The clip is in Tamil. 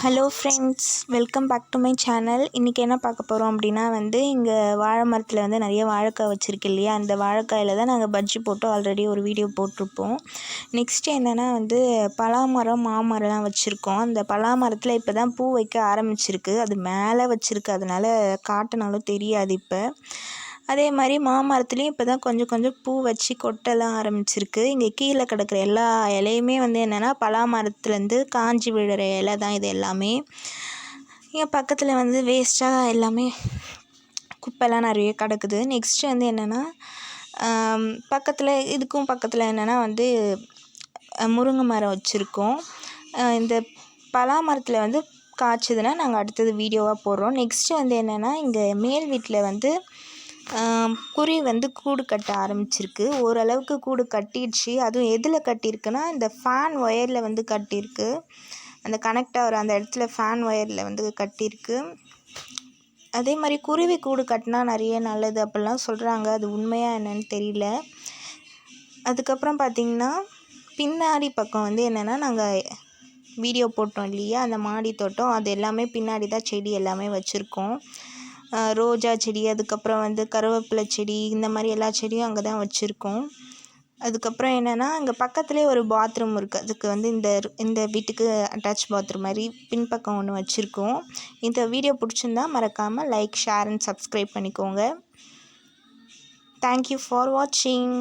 Hello friends welcome back to my channel இன்றைக்கி என்ன பார்க்க போகிறோம் அப்படின்னா வந்து இங்கே வாழை மரத்தில் வந்து நிறைய வாழைக்காய் வச்சுருக்கு இல்லையா? அந்த வாழைக்காயில் தான் நாங்கள் பஜ்ஜி போட்டு ஆல்ரெடி ஒரு வீடியோ போட்டிருப்போம். நெக்ஸ்ட்டு என்னென்னா வந்து பலாமரம் மாமரம்லாம் வச்சுருக்கோம். அந்த பலாமரத்தில் இப்போ தான் பூ வைக்க ஆரம்பிச்சிருக்கு. அது மேலே வச்சுருக்கு. அதனால் காட்டினாலும் தெரியாது இப்போ. அதே மாதிரி மாமரத்துலேயும் இப்போ தான் கொஞ்சம் கொஞ்சம் பூ வச்சு கொட்டலாம் ஆரம்பிச்சிருக்கு. இங்கே கீழே கிடக்குற எல்லா இலையுமே வந்து என்னென்னா பலா மரத்துலேருந்து காஞ்சி விழுற இலை தான் இது எல்லாமே. இங்கே பக்கத்தில் வந்து வேஸ்ட்டாக எல்லாமே குப்பைலாம் நிறைய கிடக்குது. நெக்ஸ்ட்டு வந்து என்னென்னா பக்கத்தில் இதுக்கும் பக்கத்தில் என்னென்னா வந்து முருங்கை மரம் வச்சுருக்கோம். இந்த பலா மரத்தில் வந்து காய்ச்சதுன்னா நாங்கள் அடுத்தது வீடியோவாக போடுறோம். நெக்ஸ்ட்டு வந்து என்னென்னா இங்கே மேல் வீட்டில் வந்து குருவி வந்து கூடு கட்ட ஆரம்பிச்சிருக்கு. ஓரளவுக்கு கூடு கட்டிடுச்சு. அதுவும் எதில் கட்டியிருக்குன்னா இந்த ஃபேன் ஒயரில் வந்து கட்டியிருக்கு. அந்த கனெக்ட் ஆகிற அந்த இடத்துல ஃபேன் ஒயரில் வந்து கட்டியிருக்கு. அதே மாதிரி குருவி கூடு கட்டினா நிறைய நல்லது அப்படிலாம் சொல்கிறாங்க அது உண்மையாக என்னன்னு தெரியல. அதுக்கப்புறம் பார்த்திங்கன்னா பின்னாடி பக்கம் வந்து என்னென்னா நாங்கள் வீடியோ போட்டோம் இல்லையா? அந்த மாடி தோட்டம். அது எல்லாமே பின்னாடி தான் செடி எல்லாமே வச்சுருக்கோம். ரோஜா செடி அதுக்கப்புறம் வந்து கருவேப்பிலை செடி இந்த மாதிரி எல்லா செடியும் அங்கே தான் வச்சுருக்கோம். அதுக்கப்புறம் என்னென்னா அங்கே பக்கத்துலேயே ஒரு பாத்ரூம் இருக்குது அதுக்கு வந்து இந்த இந்த வீட்டுக்கு அட்டாச் பாத்ரூம் மாதிரி பின்பக்கம் ஒன்று வச்சுருக்கோம். இந்த வீடியோ பிடிச்சிருந்தா மறக்காமல் லைக் ஷேர் அண்ட் சப்ஸ்கிரைப் பண்ணிக்கோங்க. தேங்க்யூ ஃபார் வாட்சிங்